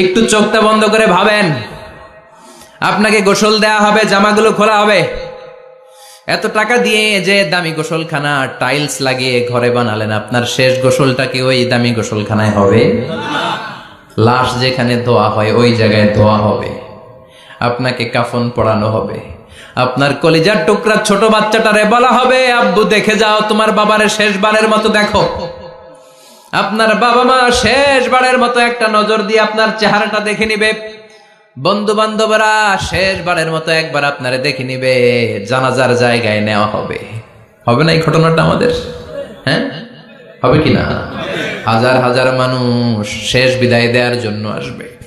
একটু চোখটা বন্ধ করে ভাবেন। আপনাকে গোসল দেয়া হবে, জামাগুলো খোলা হবে। এত টাকা দিয়ে যে দামি গোসলখানা, টাইলস লাগিয়ে ঘরে বানালেন, আপনার শেষ গোসলটা কি ওই দামি গোসলখানায় হবে? লাশ যেখানে ধোয়া হয়, ওই জায়গায় ধোয়া হবে। আপনাকে কাফন পড়ানো হবে। আপনার কলিজার টুকরা ছোট বাচ্চাটারে বলা হবে, আব্বু, দেখে যাও, তোমার বাবারে শেষবারের মতো দেখো। আপনার বাবা মা শেষবারের মতো একটা নজর দিয়ে আপনার চেহারাটা দেখে নিবে। বন্ধু বান্ধবরা শেষবারের মতো একবার আপনারে দেখে নিবে, জানাজার জায়গায় নেওয়া হবে। হবে না এই ঘটনাটা আমাদের? হ্যাঁ? হবে কি না? হাজার হাজার মানুষ শেষ বিদায় দেওয়ার জন্য আসবে।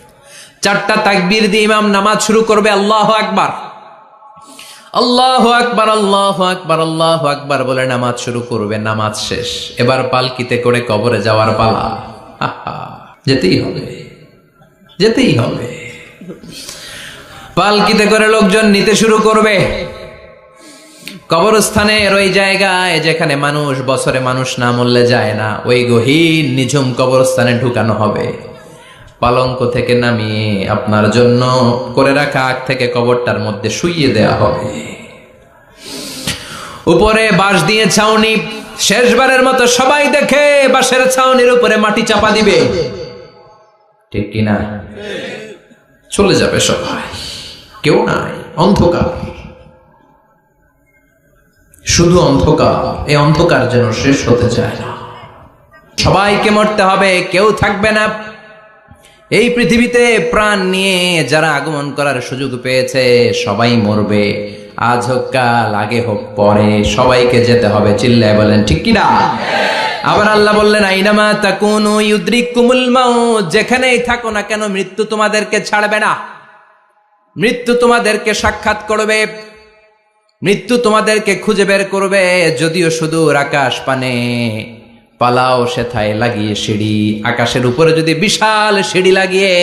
চারটা তাকবীর দিয়ে ইমাম নামাজ শুরু করবে, আল্লাহ আকবার। আল্লাহ আকবার আল্লাহ আকবার আল্লাহ আকবার বলে নামাজ শুরু করবে, নামাজ শেষ। এবার পালকিতে করে কবরে যাওয়ার পালা। যেতেই হবে যেতেই হবে। পালকিতে করে লোকজন নিতে শুরু করবে। কবরস্থানের ওই জায়গায় যেখানে মানুষ, বছরে মানুষ না মরলে যায় না, ওই গহীন, নিঝুম কবরস্থানে ঢুকানো হবে। পালঙ্ক থেকে নামিয়ে আপনার জন্য করে রাখা আগ থেকে কবরটার মধ্যে শুইয়ে দেয়া হবে। উপরে বাঁশ দিয়ে ছাউনি, শেষবারের মতো সবাই দেখে বাঁশের ছাউনির উপরে মাটি চাপা দিবে। ঠিক কিনা চলে যাবে সবাই। কেউ নাই, অন্ধকার। শুধু অন্ধকার, এই অন্ধকার যেন শেষ হতে চায় না। সবাইকে মরতে হবে, কেউ থাকবে না। এই পৃথিবীতে প্রাণ নিয়ে যারা আগমন করার সুযোগ পেয়েছে, সবাই মরবে। আজ হোক কাল, আগে হোক পরে, সবাইকে যেতে হবে, চিল্লায় বলেন, ঠিক কিনা? আবার আল্লাহ বললেন, আইনামা তাকুনু ইউদ্রিকুমুল মাউত, যেখানেই থাকো না কেন, মৃত্যু তোমাদেরকে ছাড়বে না। মৃত্যু তোমাদেরকে সাক্ষাৎ করবে, মৃত্যু তোমাদেরকে খুঁজে বের করবে, যদিও সুদূর আকাশ পানে। পালাও সেথায় লাগিয়ে সিঁড়ি। আকাশের উপরে যদি বিশাল সিঁড়ি লাগিয়ে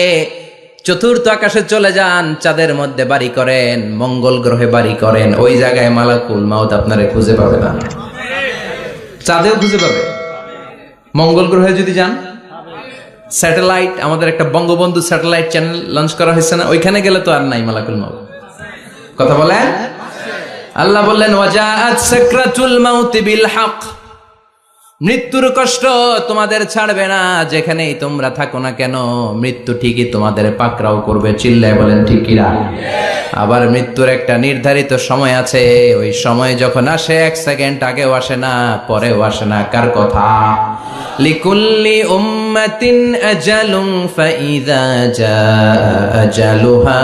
চতুর্থ আকাশে চলে যান, চাঁদের মধ্যে বাড়ি করেন, মঙ্গল গ্রহে বাড়ি করেন, ওই জায়গায় মালাকুল মাউত আপনারে খুঁজে পাবে না। চাঁদেও খুঁজে পাবে। মঙ্গল গ্রহে যদি যান, স্যাটেলাইট, আমাদের একটা বঙ্গবন্ধু স্যাটেলাইট চ্যানেল লঞ্চ করা হয়েছে না, ওইখানে গেলে তো আর নাই মালাকুল মাউত। কথা বলেন? আল্লাহ বললেন ওয়াজাআত সাকরাতুল মাউত বিল হক। মৃত্যুর কষ্ট তোমাদের ছাড়বে না, যেখানেই তোমরা থাকো না কেন, মৃত্যু ঠিকই তোমাদের পাকরাও করবে, চিল্লায় বলেন ঠিকিরা আবার মৃত্যুর একটা নির্ধারিত সময় আছে, ওই সময় যখন আসে, এক সেকেন্ড আগেও আসে না, পরেও আসে না, কার কথা? লিকুল্লি উম্মাতিন আজালুম ফাইদা জা আজালুহা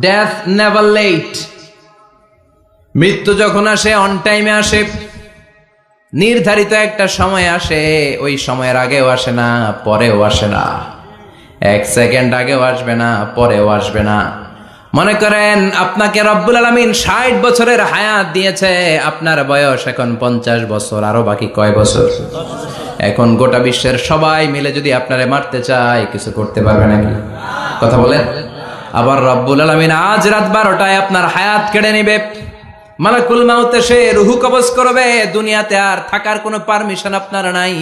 Death never late মৃত্যু যখন আসে অন টাইমে আসে, নির্ধারিত একটা সময় আসে, ওই সময়ের আগেও আসে না, পরেও আসে না। এক সেকেন্ড আগেও আসবে না, পরেও আসবে না। মনে করেন, আপনাকে রব্বুল আলমিন ষাট বছরের হায়াত দিয়েছে, আপনার বয়স এখন পঞ্চাশ বছর, আরও বাকি কয় বছর? এখন গোটা বিশ্বের সবাই মিলে যদি আপনারে মারতে চায়, কিছু করতে পারবে নাকি? কথা বলেন। আবার রব্বুল আলমিন আজ রাত বারোটায় আপনার হায়াত কেড়ে নিবে। মালাকুল মাউতে সে রুহু কবজ করবে। দুনিয়াতে আর থাকার কোনো পারমিশন আপনার নাই,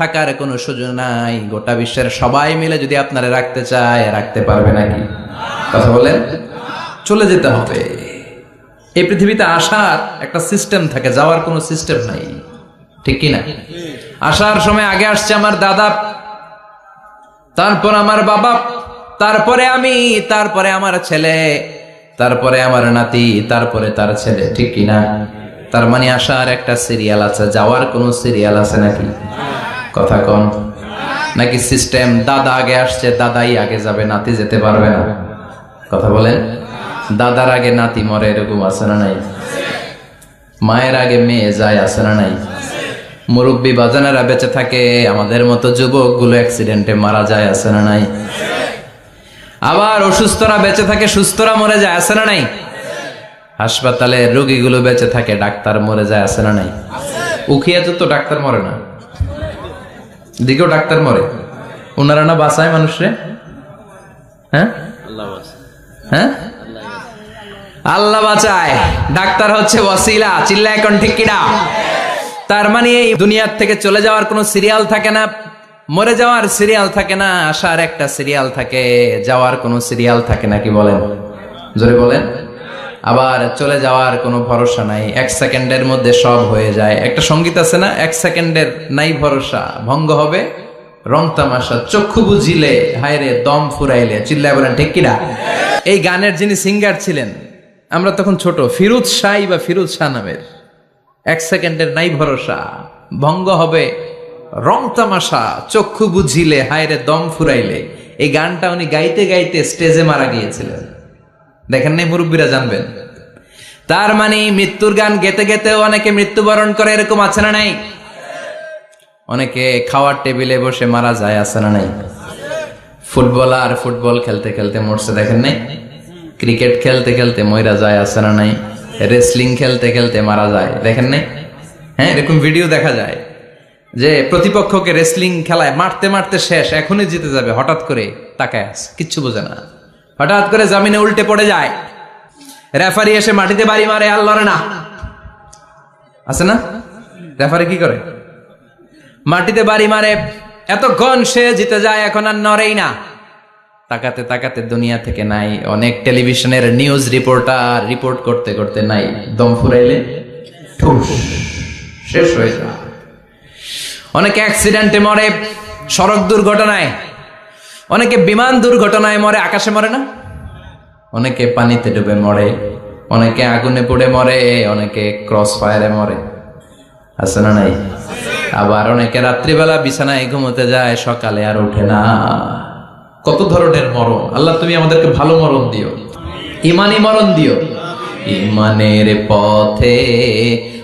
থাকার কোনো সুযোগ নাই। গোটা বিশ্বের সবাই মিলে যদি আপনারা রাখতে চায়, রাখতে পারবে নাকি? কথা বলেন চলে যেতে হবে। এই পৃথিবীতে আসার একটা সিস্টেম থাকে, যাওয়ার কোনো সিস্টেম নাই। ঠিক কি না আসার সময় আগে আসছে আমার দাদা, তারপর আমার বাবা। তারপরে আমি, তারপরে আমার ছেলে, তারপরে আমার নাতি, তারপরে তার ছেলে, ঠিক কি না? তার মানে আসার একটা সিরিয়াল আছে, যাওয়ার কোনো সিরিয়াল আছে নাকি? কথা কন। নাকি সিস্টেম দাদা আগে আসছে, দাদাই আগে যাবে, নাতি যেতে পারবে না? কথা বলেন। দাদার আগে নাতি মরে এরকম আছে না নাই? মায়ের আগে মেয়ে যায় আছে না নাই? মুরব্বী বাজানেরা বেঁচে থাকে, আমাদের মতো যুবকগুলো অ্যাক্সিডেন্টে মারা যায় আছে না নাই? আবার অসুস্থরা বেঁচে থাকে, সুস্থরা মরে যায়, আছে না নাই? হাসপাতালে রোগীগুলো বেঁচে থাকে, ডাক্তার মরে যায়, আছে না নাই? উখিয়াতে তো ডাক্তার মরে না। দিকেও ডাক্তার মরে। ওনারা না বাঁচায় মানুষরে? হ্যাঁ? হ্যাঁ? আল্লাহ বাঁচায়। ডাক্তার হচ্ছে ওয়াসিলা চিল্লা এখন ঠিক কিনা? তার মানে এই দুনিয়ার থেকে চলে যাওয়ার কোনো সিরিয়াল থাকে না? মরে যাওয়ার সিরিয়াল থাকে না, আসার একটা সিরিয়াল থাকে, যাওয়ার কোনো সিরিয়াল থাকে না কি বলেন? জোরে বলেন। আবার চলে যাওয়ার কোনো ভরসা নাই, এক সেকেন্ডের মধ্যে সব হয়ে যায়। একটা সংগীত আছে না, এক সেকেন্ডের নাই ভরসা, ভঙ্গ হবে, রং তামাশা, চক্ষু বুঝিলে, হায়রে দম ফুরাইলে, চিল্লায় বলেন, ঠিক কিনা? এই গানের যিনি সিঙ্গার ছিলেন, আমরা তখন ছোট, ফিরুজ শাহ বা ফিরুজ শাহ নামের, এক সেকেন্ডের নাই ভরসা, ভঙ্গ হবে রং তামাশা, চক্ষু বুঝিলে, হায়রে দম ফুরাইলে। এই গানটা উনি গাইতে গাইতে স্টেজে মারা গিয়েছিলেন। দেখেন নাই মুরব্বীরা জানবেন। তার মানে মৃত্যুর গান গেতে গেতেও অনেকে মৃত্যুবরণ করে, এরকম আছে না নাই? অনেকে খাওয়ার টেবিলে বসে মারা যায়, আছে না নাই? ফুটবলার ফুটবল খেলতে খেলতে মরছে, দেখেন নাই? ক্রিকেট খেলতে খেলতে ময়রা যায়, আছে না নাই? রেসলিং খেলতে খেলতে মারা যায়, দেখেন নাই? হ্যাঁ এরকম ভিডিও দেখা যায়। যে প্রতিপক্ষকে রেসলিং খেলায় মারতে মারতে শেষ, এখনই জিতে যাবে, হঠাৎ করে তাকায় আছে, কিচ্ছু বোঝে না। হঠাৎ করে জামিনে উল্টে পড়ে যায়। রেফারি এসে মাটিতে বাড়ি মারে, আর লড়ে না। আছে না? রেফারি কি করে? মাটিতে বাড়ি মারে এতক্ষণ সে জিতে যায়, এখন আর নড়েই না। তাকাতে তাকাতে দুনিয়া থেকে নাই, অনেক টেলিভিশনের নিউজ রিপোর্টার রিপোর্ট করতে করতে নাই, দম ফুরাইলে শেষ হয়ে যায়। অনেকে অ্যাক্সিডেন্টে মরে সড়ক দুর্ঘটনায়। অনেকে বিমান দুর্ঘটনায় মরে আকাশে মরে না? অনেকে পানিতে ডুবে মরে অনেকে আগুনে পুড়ে মরে অনেকে ক্রস ফায়ারে মরে। আছে না নাই? আবার অনেকে রাত্রিবেলা বিছানায় ঘুমোতে যায় সকালে আর ওঠে না। কত ধরনের মরণ? আল্লাহ তুমি আমাদেরকে ভালো মরণ দিও। ইমানি মরণ দিও। ইমানের পথে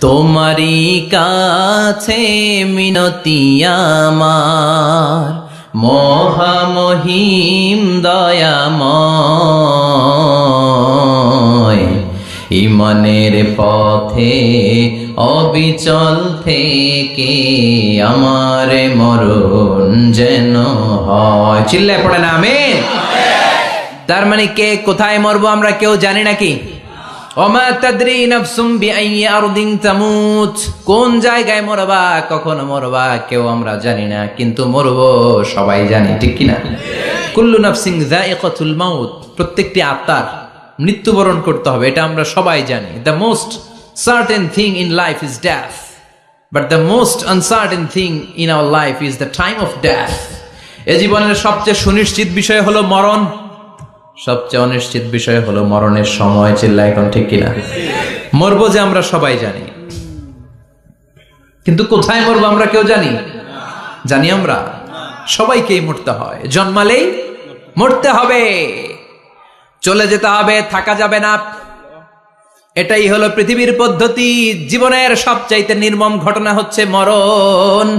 তোমারই কাছে মিনতি আমার। মহামহিম দয়াময়, ইমানের পথে অবিচল থেকে আমার মরণ যেন হয়। চিল্লায় পড়ে না আমি তার মানে কে কোথায় মরবো আমরা কেউ জানি নাকি কোন জায়গায় মরবা, কখন মরবা, কেউ আমরা জানি না, কিন্তু মরবো, সবাই জানি, ঠিক কি না কুল্লু নাফসিং যায়িকাতুল মাউত, প্রত্যেকটি আত্মার মৃত্যুবরণ করতে হবে, এটা আমরা সবাই জানি। The most certain thing in life is death but the most uncertain thing in our life is the time of death এ জীবনের সবচেয়ে সুনিশ্চিত বিষয় হলো মরণ। সবচেয়ে অনিশ্চিত বিষয় হলো মরণের সময় চিল্লা এখন ঠিক কিনা? মরবো যে আমরা সবাই জানি। কিন্তু কোথায় মরবো আমরা কেউ জানি? জানি আমরা? সবাইকেই মরতে হয়। জন্মালেই মরতে হবে। চলে যেতে হবে, থাকা যাবে না। এটাই হলো পৃথিবীর পদ্ধতি। জীবনের সবচাইতে নির্মম ঘটনা হচ্ছে মরণ।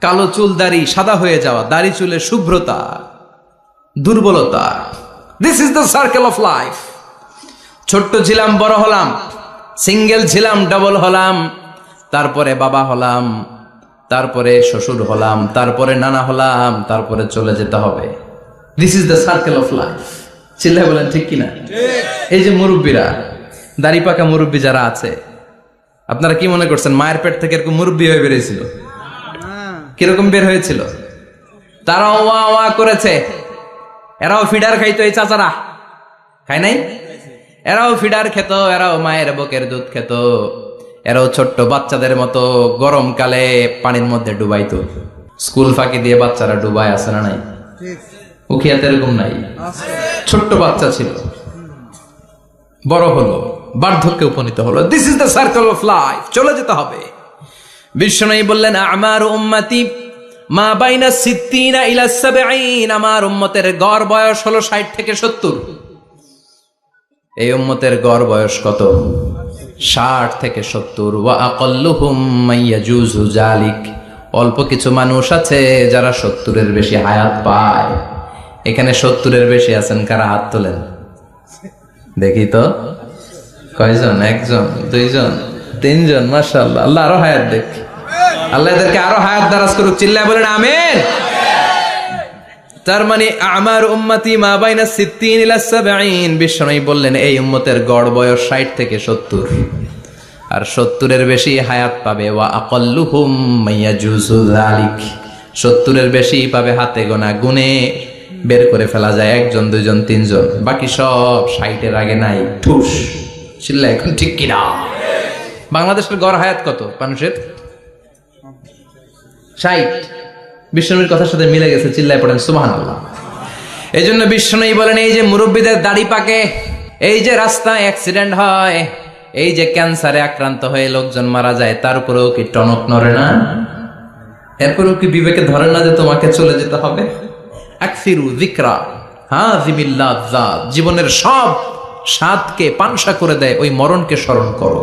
কালো চুল দাড়ি সাদা হয়ে যাওয়া দাড়ি চুলের শুভ্রতা দুর্বলতা। This is the circle of life ছোট্ট ছিলাম বড় হলাম সিঙ্গেল ছিলাম ডাবল হলাম তারপরে বাবা হলাম তারপরে শ্বশুর হলাম তারপরে নানা হলাম তারপরে চলে যেতে হবে। This is the circle of life চিল্লায় বলেন ঠিক কিনা? এই যে মুরব্বীরা দাড়ি পাকা মুরব্বী যারা আছে আপনারা কি মনে করছেন মায়ের পেট থেকে এরকম মুরব্বী হয়ে বেরিয়েছিল? কীরকম বের হয়েছিল? তারা ওয়া ওয়া করেছে। এরাও ফিডার খাইতো এই চাচারা। খায় নাই? এরাও ফিডার খেত, এরাও মায়ের বকের দুধ খেত। এরাও ছোট্ট বাচ্চাদের মতো গরমকালে পানির মধ্যে ডুবাইতো। স্কুল ফাঁকি দিয়ে বাচ্চারা ডুবায় আসে না নাই? উখিয়াতে এরকম নাই। ছোট্ট বাচ্চা ছিল। বড় হলো, বার্ধক্যে উপনীত হলো। This is the circle of life চলে যেতে হবে। বিশ্বনয়ী বললেন, আমার উম্মতি, মা বাইনা সিদ্দিনা ইলা সাবঈন, আমার উম্মতের গড় বয়স হলো 60 থেকে 70 এই উম্মতের গড় বয়স কত? 60 থেকে 70 ওয়া আকাল্লুহুম মাইয়াজুজু জালিক অল্প কিছু মানুষ আছে যারা 70 এর বেশি হায়াত পায়। এখানে 70 এর বেশি আছেন, কারা হাত তোলেন? দেখি তো। কয়জন? একজন? দুইজন? তিনজন, মাশাআল্লাহ। আল্লাহ আরও হায়াত দেখ। আল্লাহ এদেরকে আরও হায়াত দারাজ করুক। চিল্লায় বলেন, আমিন। তার মানে আমার উম্মতি মা বাইনা ইলা বিশ্বনবী বললেন, এই উম্মতের গড় বয়স 60 থেকে 70 আর 70 এর বেশি হায়াত পাবে। ওয়া আকাল্লুহুম মাইয়াজুজু যালিক। 70 এর বেশি পাবে হাতে গোনা গুনে বের করে ফেলা যায় একজন, দুইজন, তিনজন। বাকি সব 60 এর আগে নাই। ঠুস। চিল্লা এখন ঠিক কিনা? বাংলাদেশের গড় হায়াত কত? মানুষের ষাট। বিষ্ণুর কথার সাথে মিলে গেছে, চিল্লায় পড়েন সুবাহান এই জন্য বিষ্ণুই বলেন, এই যে মুরব্বীদের দাড়ি পাকে, এই যে রাস্তায় অ্যাক্সিডেন্ট হয়, এই যে ক্যান্সারে আক্রান্ত হয়ে লোকজন মারা যায়, তার উপরেও কি টনক নড়ে না? এরপরেও কি বিবেকে ধরে না যে তোমাকে চলে যেতে হবে? জাত। জীবনের সব স্বাদকে পানসা করে দেয়, ওই মরণকে স্মরণ করো।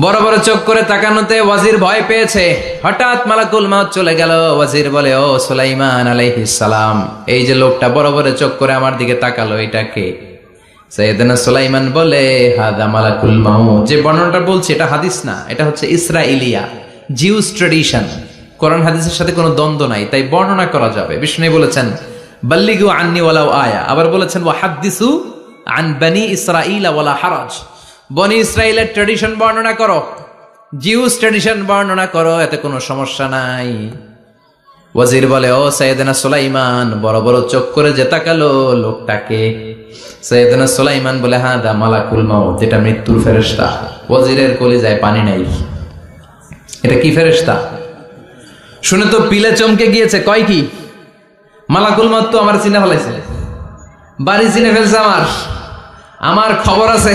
বড় বড় চোখ করে তাকানোতে ওয়াজির ভয় পেয়েছে। হঠাৎ মালাকুল মাউত চলে গেল। ওয়াজির বলে, ও সুলাইমান সালাম, এই যে লোকটা বড় বড় চোখ করে আমার দিকে তাকালো, এটা কে? সৈয়দনা সুলাইমান বলে, হাদা মালাকুল মাউত। যে বর্ণনাটা বলছে, এটা হাদিস না, এটা হচ্ছে ইসরাইলিয়া জিউস ট্রেডিশন কোরআন হাদিসের সাথে কোনো দ্বন্দ্ব নাই, তাই বর্ণনা করা যাবে। বিষ্ণু বলেছেন, বাল্লিগু আন্নি ওয়ালাউ আয়া। আবার বলেছেন ওয়া হাদ্দিসু আন বানি ইসরাইল ওয়ালা হারাজ। বনি ইসরাইলের ট্রেডিশন বর্ণনা করো। জিউস ট্রেডিশন বর্ণনা করো, এতে কোনো সমস্যা নাই। ওয়াজির বলে, ও সৈয়দনা সুলাইমান, বড় বড় চোখ করে যে তাকালো লোকটাকে। সৈয়দনা সুলাইমান বলে হ্যাঁ দা মালাকুল মাউত যেটা মৃত্যুর ফেরেশতা। ওয়াজিরের কলিজায় পানি নাই। এটা কি ফেরেশতা? শুনে তো পিলে চমকে গিয়েছে, কয় কি? মালাকুল মাউত তো আমার চিনে ফেলাইছে। বাড়ি চিনে ফেলছে আমার। আমার খবর আছে।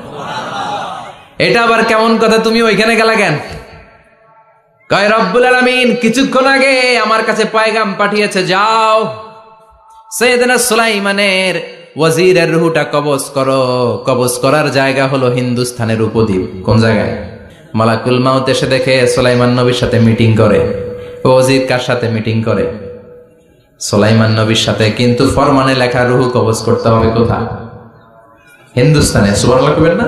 এটা আবার কেমন কথা? তুমি ওইখানে গেলা কেন? কয়, রব্বুল আলামিন, কিছুক্ষণ আগে আমার কাছে পায়গাম পাঠিয়েছে, যাও। সৈয়দনা সুলাইমানের ওয়াজিরের রুহুটা কবজ করো। কবজ করার জায়গা হলো হিন্দুস্থানের উপদ্বীপ। কোন জায়গায়? মালাকুল মাউত এসে দেখে সুলাইমান নবীর সাথে মিটিং করে। ওয়াজির কার সাথে মিটিং করে? সুলাইমান নবীর সাথে, কিন্তু ফরমানে লেখা রুহু কবজ করতে হবে কোথায়? হিন্দুস্তানে সুবহানাল্লাহ কবেন না?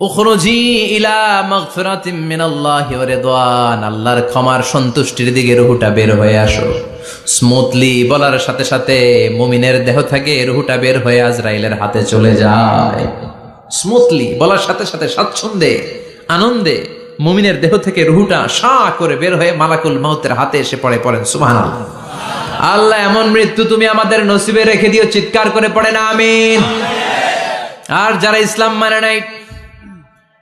উখরুজি ইলা মাগফিরাতিম মিনাল্লাহি ওয়া আল্লাহর ক্ষমার সন্তুষ্টির দিকে রুহুটা বের হয়ে আসো। স্মুথলি বলার সাথে সাথে মুমিনের দেহ থেকে রুহুটা বের হয়ে আজরাইলের হাতে চলে যায়। স্মুথলি বলার সাথে সাথে স্বাচ্ছন্দ্যে, আনন্দে মুমিনের দেহ থেকে রুহুটা সা করে বের হয়ে মালাকুল মাউতের হাতে এসে পড়ে পড়েন। সুবহানাল্লাহ। আল্লাহ, এমন মৃত্যু তুমি আমাদের নসিবে রেখে দিও, চিৎকার করে পড়ে না, আমিন। আর যারা ইসলাম মানে নাই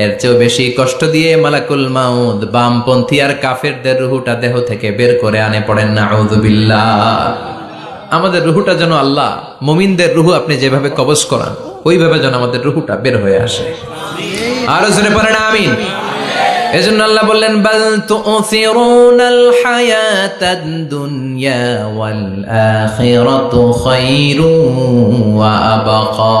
এর চেয়েও বেশি কষ্ট দিয়ে মালাকুল মাউদ বামপন্থী আর কাফেরদের রুহুটা দেহ থেকে বের করে আনে পড়েন না আমাদের রুহুটা যেন আল্লাহ, মুমিনদের রুহু আপনি যেভাবে কবজ করান, ওইভাবে যেন আমাদের রুহুটা বের হয়ে আসে। আরও জোরে পড়েন, আমিন। এজন্য আল্লাহ বললেন, বাল তুসিরুনাল হায়াতাদ দুনিয়া ওয়াল আখিরাতু খায়রু ওয়া আবাকা।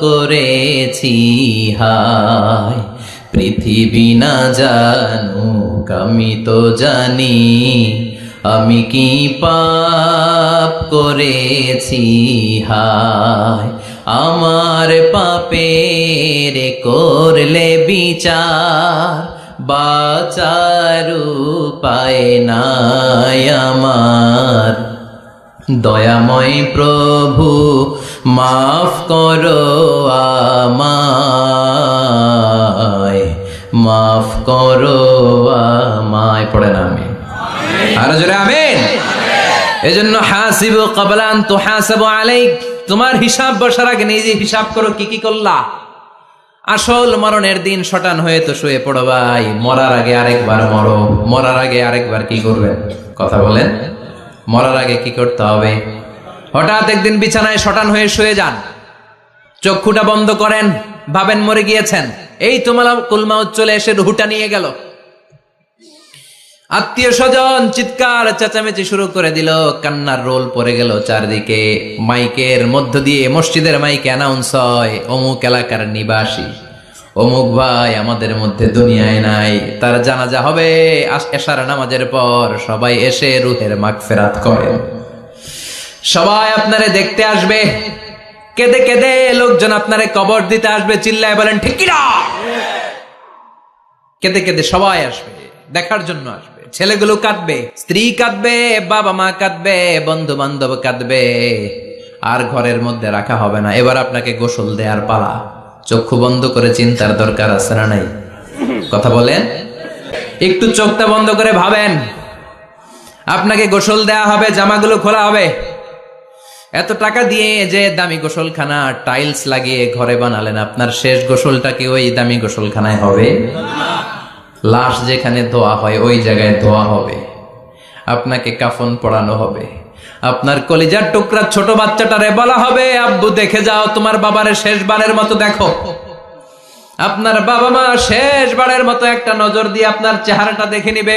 করেছি, হায়। পৃথিবী না জানুক, আমি তো জানি। আমি কি পাপ করেছি, হায়। আমার পাপের করলে বিচার, বাচার উপায় নাই আমার। দয়াময় প্রভু মাফ করো আমায়, মাফ করো আমায়। পড়ে আমি। আরও জোরে আমেন। এজন্য হাসিব কবলান তো হাসাবু আলাইক। তোমার হিসাব বসার আগে নিজে হিসাব করো কি কি করলা। আসল মরণের দিন শটান হয়ে তো শুয়ে পড়ো ভাই। মরার আগে আরেকবার মরো। মরার আগে আরেকবার কি করবেন কথা বলেন। মরার আগে কি করতে হবে? হঠাৎ একদিন বিছানায় শটান হয়ে শুয়ে যান। চক্ষুটা বন্ধ করেন, ভাবেন মরে গিয়েছেন। এই তোমার কুলমাউত চলে এসে রুহুটা নিয়ে গেল। আত্মীয় স্বজন চিৎকার চেঁচামেচি শুরু করে দিল। কান্নার রোল পড়ে গেল চারদিকে। মাইকের মধ্য দিয়ে মসজিদের মাইকে অ্যানাউন্স হয়, অমুক এলাকার নিবাসী। অমুক ভাই আমাদের মধ্যে দুনিয়ায় নাই, তার জানাজা হবে এশার নামাজের পর। সবাই এসে রুহের মাগফেরাত করেন। সবাই আপনারে দেখতে আসবে। কেঁদে কেঁদে লোকজন আপনারে কবর দিতে আসবে, চিল্লায় বলেন, ঠিক কেঁদে কেঁদে সবাই আসবে, দেখার জন্য আসবে। ছেলেগুলো কাঁদবে, স্ত্রী কাঁদবে, বাবা মা কাঁদবে বন্ধু বান্ধব কাঁদবে। আর ঘরের মধ্যে রাখা হবে না। এবার আপনাকে গোসল দেয়ার পালা। চক্ষু বন্ধ করে চিন্তার দরকার আছে না নাই? কথা বলেন? একটু চোখটা বন্ধ করে ভাবেন। আপনাকে গোসল দেয়া হবে, জামাগুলো খোলা হবে। এত টাকা দিয়ে যে দামি গোসলখানা টাইলস লাগিয়ে ঘরে বানালেন, আপনার শেষ গোসলটা কি ওই দামি গোসলখানায় হবে? লাশ যেখানে ধোয়া হয়, ওই জায়গায় ধোয়া হবে। আপনাকে কাফন পড়ানো হবে। আপনার কলিজার টুকরা ছোট বাচ্চাটারে বলা হবে, আব্বু, দেখে যাও, তোমার বাবারে শেষবারের মতো দেখো। আপনার বাবা মা শেষবারের মতো একটা নজর দিয়ে আপনার চেহারাটা দেখে নিবে।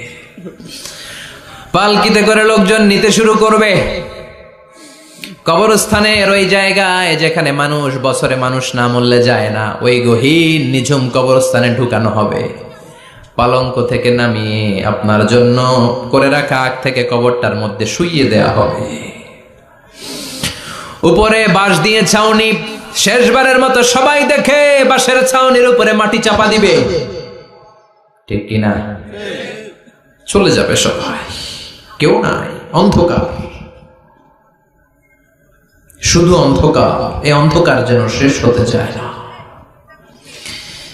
পালকিতে করে লোকজন নিতে শুরু করবে। কবরস্থানের ওই জায়গায় যেখানে মানুষ, বছরে মানুষ না মরলে যায় না। ওই গহীন, নিঝুম কবরস্থানে ঢুকানো হবে। পালঙ্ক থেকে নামিয়ে আপনার জন্য করে রাখা আগ থেকে কবরটার মধ্যে শুইয়ে দেয়া হবে। উপরে বাঁশ দিয়ে ছাউনি, শেষবারের মতো সবাই দেখে বাঁশের ছাউনির উপরে মাটি চাপা দিবে। ঠিক কিনা? চলে যাবে সবাই। কেউ নাই, অন্ধকার। শুধু অন্ধকার এই অন্ধকার যেন শেষ হতে চায় না।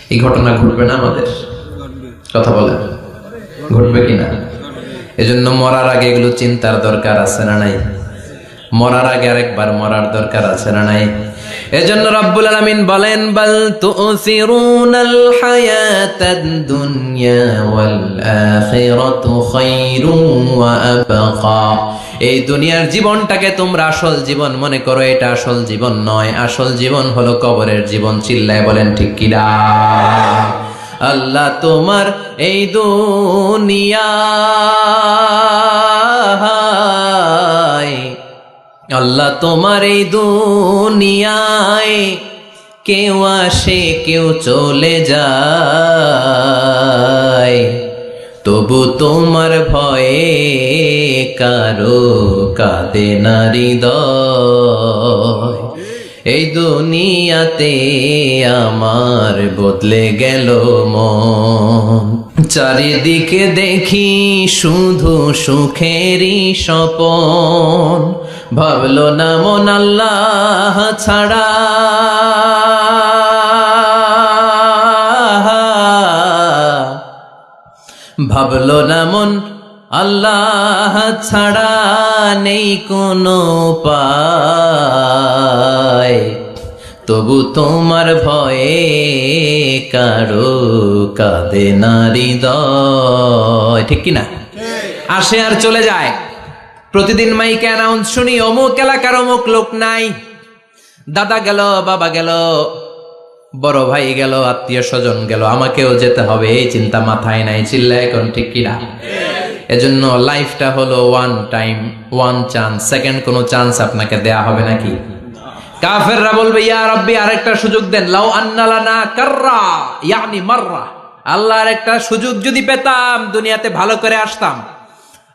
এই ঘটনা ঘটবে না আমাদের? কথা বলেন। ঘটবে কিনা? এজন্য মরার আগে এগুলো চিন্তার দরকার আছে না নাই? মরার আগে আরেকবার মরার দরকার আছে না নাই? এজন্য রব্বুল আলামিন বলেন, বাল তুসিরুনাল হায়াতাদ দুনিয়া ওয়াল আখিরাতু ওয়া আবকা। এই দুনিয়ার জীবনটাকে তোমরা আসল জীবন মনে করো, এটা আসল জীবন নয়। আসল জীবন হলো কবরের জীবন, চিল্লায় বলেন ঠিক কিনা আল্লাহ তোমার এই দুনিয়ায় আল্লাহ তোমার এই দুনিয়ায় কেউ আসে, কেউ চলে যায়। তবু তোমার ভয়ে কারও কাঁদে নারী দয় এই দুনিয়াতে আমার বদলে গেল মন। চারিদিকে দেখি শুধু সুখেরই স্বপন। ভাবলো না মন আল্লাহ ছাড়া। ভাবলো না মন আল্লাহ ছাড়া নেই কোনো পায় তবু তোমার ভয়ে কারও কাঁদে নারী দয় ঠিক কিনা? আসে আর চলে যায়। প্রতিদিন মাইকে অ্যানাউন্স শুনি, অমুক এলাকার অমুক লোক নাই। দাদা গেল, বাবা গেল, বড় ভাই গেল, আত্মীয় স্বজন গেল, আমাকেও যেতে হবে, এই চিন্তা মাথায় নাই চিল্লা এখন ঠিক কিনা? এজন্য লাইফটা হলো one time one chance second কোনো চান্স আপনাকে দেয়া হবে নাকি? কাফেররা বলবে, ইয়া রব্বি, আরেকটা সুযোগ দেন। লাউ আন্নালানা কাররা, ইয়ানি মাররা। আল্লাহর একটা সুযোগ যদি পেতাম, দুনিয়াতে ভালো করে আসতাম।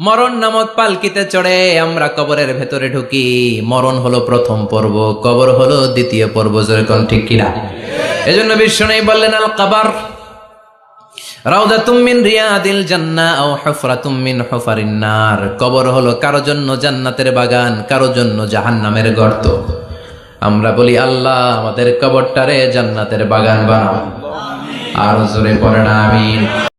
মরণ নামক পালকিতে চড়ে আমরা কবরের ভেতরে ঢুকি। মরণ হলো প্রথম পর্ব, কবর হলো দ্বিতীয় পর্ব, যেরকম ঠিক কিনা? এজন্য বিশ্ব নেই বললেন, আল কাবার কবর হলো কারও জন্য জান্নাতের বাগান, কারও জন্য জাহান্নামের গর্ত। আমরা বলি, আল্লাহ, আমাদের কবরটারে জান্নাতের বাগান বানাও। আর জোরে পড়ে না, আমিন।